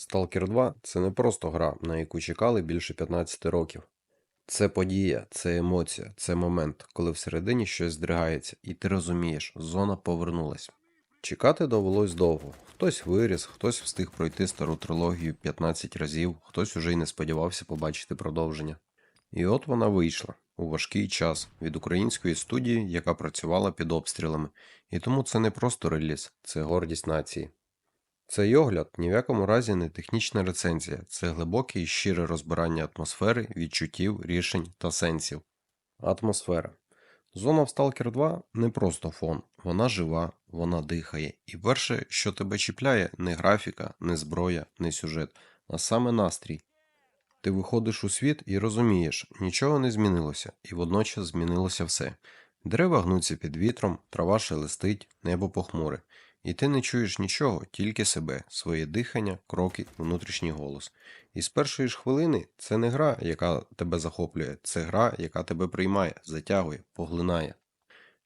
Stalker 2 це не просто гра, на яку чекали більше 15 років. Це подія, це емоція, це момент, коли всередині щось здригається, і ти розумієш, зона повернулась. Чекати довелось довго. Хтось виріс, хтось встиг пройти стару трилогію 15 разів, хтось уже й не сподівався побачити продовження. І от вона вийшла у важкий час від української студії, яка працювала під обстрілами. І тому це не просто реліз, це гордість нації. Цей огляд ні в якому разі не технічна рецензія, це глибоке і щире розбирання атмосфери, відчуттів, рішень та сенсів. Атмосфера. Зона в Stalker 2 не просто фон, вона жива, вона дихає. І перше, що тебе чіпляє, не графіка, не зброя, не сюжет, а саме настрій. Ти виходиш у світ і розумієш, нічого не змінилося, і водночас змінилося все. Дерева гнуться під вітром, трава шелестить, небо похмуре. І ти не чуєш нічого, тільки себе, своє дихання, кроки, внутрішній голос. І з першої ж хвилини це не гра, яка тебе захоплює, це гра, яка тебе приймає, затягує, поглинає.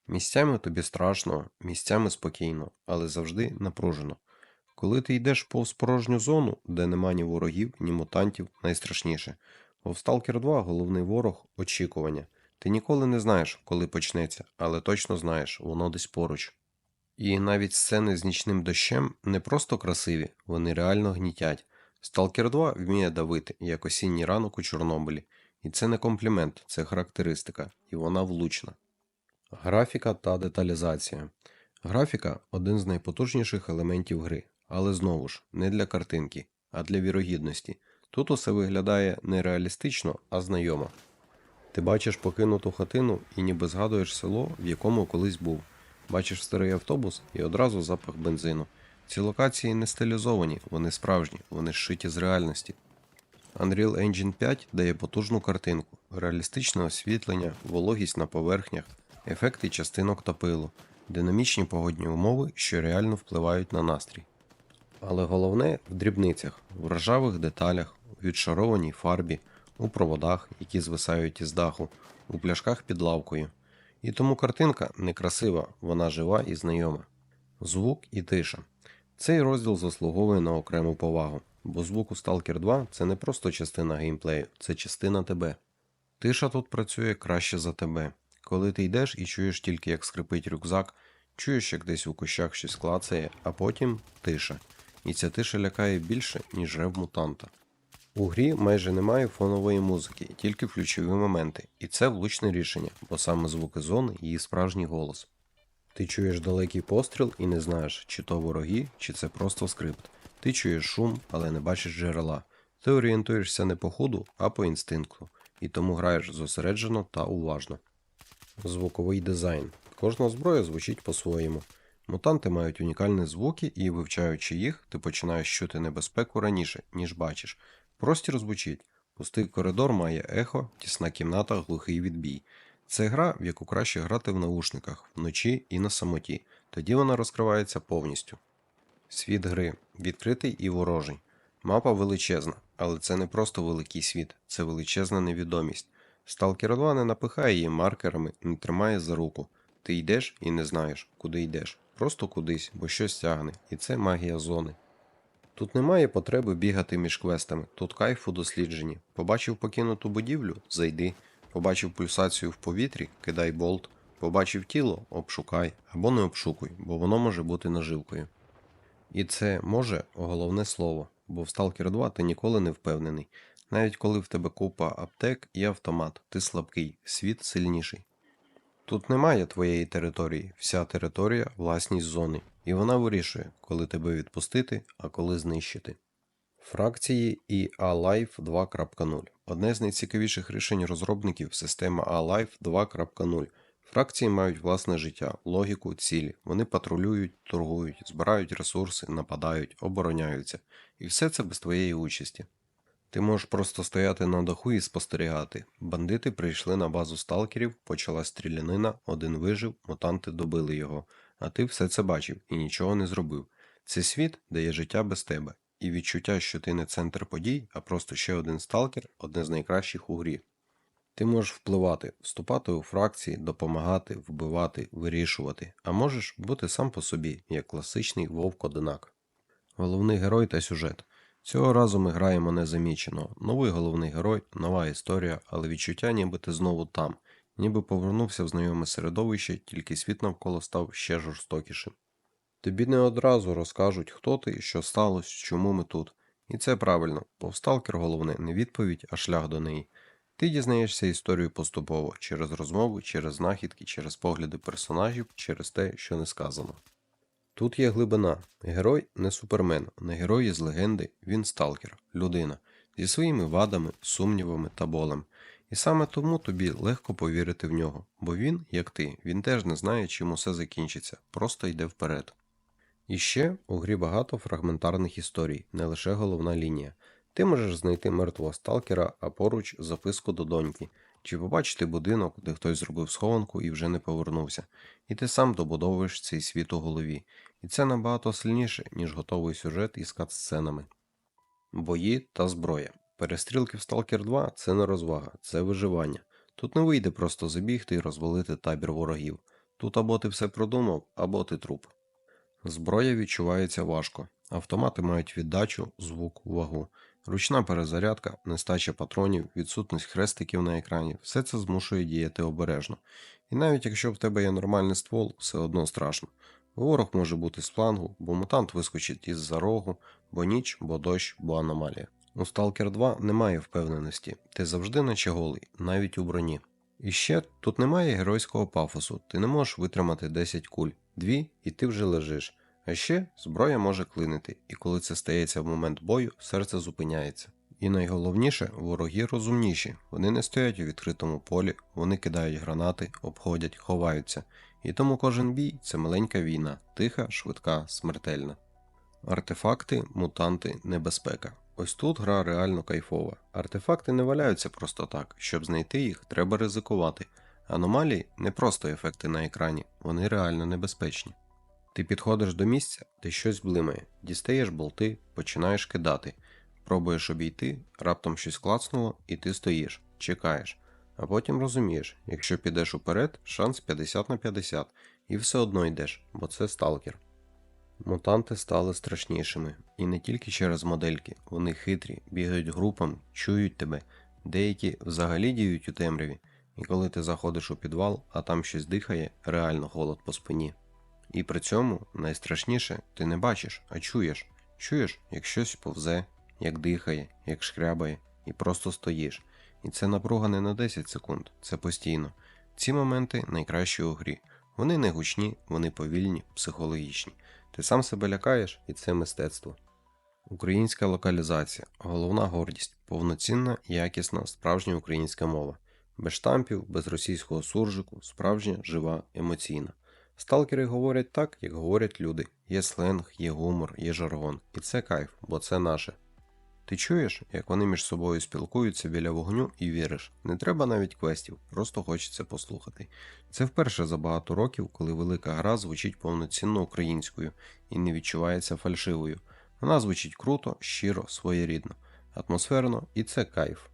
Місцями тобі страшно, місцями спокійно, але завжди напружено. Коли ти йдеш повз порожню зону, де нема ні ворогів, ні мутантів, найстрашніше. Бо в Stalker 2 головний ворог очікування. Ти ніколи не знаєш, коли почнеться, але точно знаєш, воно десь поруч. І навіть сцени з нічним дощем не просто красиві, вони реально гнітять. Stalker 2 вміє давити, як осінній ранок у Чорнобилі. І це не комплімент, це характеристика, і вона влучна. Графіка та деталізація. Графіка один з найпотужніших елементів гри, але знову ж не для картинки, а для вірогідності. Тут усе виглядає не реалістично, а знайомо. Ти бачиш покинуту хатину і ніби згадуєш село, в якому колись був. Бачиш старий автобус і одразу запах бензину. Ці локації не стилізовані, вони справжні, вони зшиті з реальності. Unreal Engine 5 дає потужну картинку, реалістичне освітлення, вологість на поверхнях, ефекти частинок та пилу, динамічні погодні умови, що реально впливають на настрій. Але головне в дрібницях, в ржавих деталях, у відшарованій фарбі, у проводах, які звисають із даху, у пляшках під лавкою. І тому картинка не красива, вона жива і знайома. Звук і тиша. Цей розділ заслуговує на окрему повагу, бо звук у Stalker 2 це не просто частина геймплею, це частина тебе. Тиша тут працює краще за тебе. Коли ти йдеш і чуєш тільки, як скрипить рюкзак, чуєш, як десь у кущах щось клацає, а потім тиша. І ця тиша лякає більше, ніж рев мутанта. У грі майже немає фонової музики, тільки ключові моменти, і це влучне рішення, бо саме звуки зони її справжній голос. Ти чуєш далекий постріл і не знаєш, чи то вороги, чи це просто скрипт. Ти чуєш шум, але не бачиш джерела. Ти орієнтуєшся не по ходу, а по інстинкту, і тому граєш зосереджено та уважно. Звуковий дизайн. Кожна зброя звучить по-своєму. Мутанти мають унікальні звуки, і, вивчаючи їх, ти починаєш чути небезпеку раніше, ніж бачиш. Простір звучить. Пустий коридор має ехо, тісна кімната, глухий відбій. Це гра, в яку краще грати в наушниках, вночі і на самоті. Тоді вона розкривається повністю. Світ гри відкритий і ворожий. Мапа величезна, але це не просто великий світ, це величезна невідомість. Stalker 2 не напихає її маркерами, не тримає за руку. Ти йдеш і не знаєш, куди йдеш. Просто кудись, бо щось тягне, і це магія зони. Тут немає потреби бігати між квестами, тут кайф у дослідженні. Побачив покинуту будівлю зайди. Побачив пульсацію в повітрі, кидай болт. Побачив тіло, обшукай або не обшукуй, бо воно може бути наживкою. І це може головне слово, бо в Stalker 2 ти ніколи не впевнений. Навіть коли в тебе купа аптек і автомат, ти слабкий, світ сильніший. Тут немає твоєї території, вся територія власність зони, і вона вирішує, коли тебе відпустити, а коли знищити. Фракції і A-Life 2.0 одне з найцікавіших рішень розробників системи A-Life 2.0. Фракції мають власне життя, логіку, цілі. Вони патрулюють, торгують, збирають ресурси, нападають, обороняються. І все це без твоєї участі. Ти можеш просто стояти на даху і спостерігати. Бандити прийшли на базу сталкерів, почала стрілянина, один вижив, мутанти добили його. А ти все це бачив і нічого не зробив. Це світ, де є життя без тебе, і відчуття, що ти не центр подій, а просто ще один сталкер одне з найкращих у грі. Ти можеш впливати, вступати у фракції, допомагати, вбивати, вирішувати, а можеш бути сам по собі, як класичний вовк-одинак. Головний герой та сюжет. Цього разу ми граємо незаміченого. Новий головний герой, нова історія, але відчуття, ніби ти знову там, ніби повернувся в знайоме середовище, тільки світ навколо став ще жорстокішим. Тобі не одразу розкажуть, хто ти, що сталося, чому ми тут. І це правильно, бо сталкер головне не відповідь, а шлях до неї. Ти дізнаєшся історію поступово через розмову, через знахідки, через погляди персонажів, через те, що не сказано. Тут є глибина. Герой не супермен, не герой із легенди, він сталкер, людина, зі своїми вадами, сумнівами та болем. І саме тому тобі легко повірити в нього, бо він, як ти, він теж не знає, чим усе закінчиться, просто йде вперед. І ще у грі багато фрагментарних історій, не лише головна лінія. Ти можеш знайти мертвого сталкера, а поруч записку до доньки, чи побачити будинок, де хтось зробив схованку і вже не повернувся, і ти сам добудовуєш цей світ у голові. І це набагато сильніше, ніж готовий сюжет із кат-сценами. Бої та зброя. Перестрілки в Stalker 2 це не розвага, це виживання. Тут не вийде просто забігти і розвалити табір ворогів. Тут або ти все продумав, або ти труп. Зброя відчувається важко. Автомати мають віддачу, звук, вагу. Ручна перезарядка, нестача патронів, відсутність хрестиків на екрані все це змушує діяти обережно. І навіть якщо в тебе є нормальний ствол, все одно страшно. Ворог може бути з флангу, бо мутант вискочить із за рогу, бо ніч, бо дощ, бо аномалія. У Stalker 2 немає впевненості, ти завжди наче голий, навіть у броні. І ще тут немає геройського пафосу, ти не можеш витримати 10 куль, дві і ти вже лежиш. А ще зброя може клинити, і коли це стається в момент бою, серце зупиняється. І найголовніше, вороги розумніші, вони не стоять у відкритому полі, вони кидають гранати, обходять, ховаються. І тому кожен бій це маленька війна, тиха, швидка, смертельна. Артефакти, мутанти, небезпека. Ось тут гра реально кайфова. Артефакти не валяються просто так, щоб знайти їх, треба ризикувати. Аномалії не просто ефекти на екрані, вони реально небезпечні. Ти підходиш до місця, де щось блимає, дістаєш болти, починаєш кидати, пробуєш обійти, раптом щось клацнуло, і ти стоїш, чекаєш. А потім розумієш, якщо підеш уперед, шанс 50 на 50, і все одно йдеш, бо це сталкер. Мутанти стали страшнішими, і не тільки через модельки, вони хитрі, бігають групами, чують тебе, деякі взагалі діють у темряві, і коли ти заходиш у підвал, а там щось дихає, реально холод по спині. І при цьому найстрашніше ти не бачиш, а чуєш. Чуєш, як щось повзе, як дихає, як шкрябає, і просто стоїш. І це напруга не на 10 секунд, це постійно. Ці моменти найкращі у грі. Вони не гучні, вони повільні, психологічні. Ти сам себе лякаєш, і це мистецтво. Українська локалізація, головна гордість, повноцінна, якісна, справжня українська мова. Без штампів, без російського суржику, справжня, жива, емоційна. Сталкери говорять так, як говорять люди. Є сленг, є гумор, є жаргон. І це кайф, бо це наше. Ти чуєш, як вони між собою спілкуються біля вогню і віриш. Не треба навіть квестів, просто хочеться послухати. Це вперше за багато років, коли велика гра звучить повноцінно українською і не відчувається фальшивою. Вона звучить круто, щиро, своєрідно, атмосферно, і це кайф.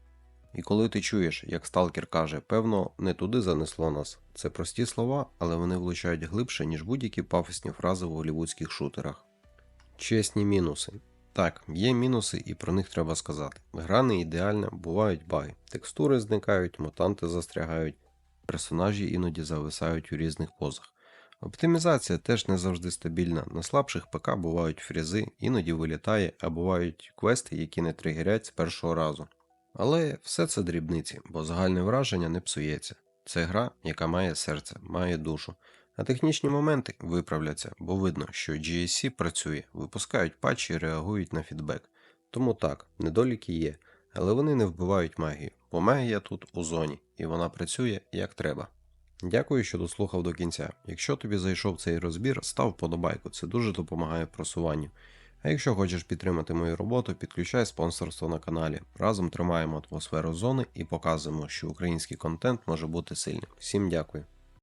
І коли ти чуєш, як сталкер каже, певно, не туди занесло нас. Це прості слова, але вони влучають глибше, ніж будь-які пафосні фрази в голівудських шутерах. Чесні мінуси. Так, є мінуси, і про них треба сказати. Гра не ідеальна, бувають баги, текстури зникають, мутанти застрягають, персонажі іноді зависають у різних позах. Оптимізація теж не завжди стабільна. На слабших ПК бувають фрізи, іноді вилітає, а бувають квести, які не тригерять з першого разу. Але все це дрібниці, бо загальне враження не псується. Це гра, яка має серце, має душу. А технічні моменти виправляться, бо видно, що GSC працює, випускають патчі і реагують на фідбек. Тому так, недоліки є, але вони не вбивають магію, бо магія тут у зоні, і вона працює як треба. Дякую, що дослухав до кінця. Якщо тобі зайшов цей розбір, став вподобайку, це дуже допомагає просуванню. А якщо хочеш підтримати мою роботу, підключай спонсорство на каналі. Разом тримаємо атмосферу зони і показуємо, що український контент може бути сильним. Всім дякую.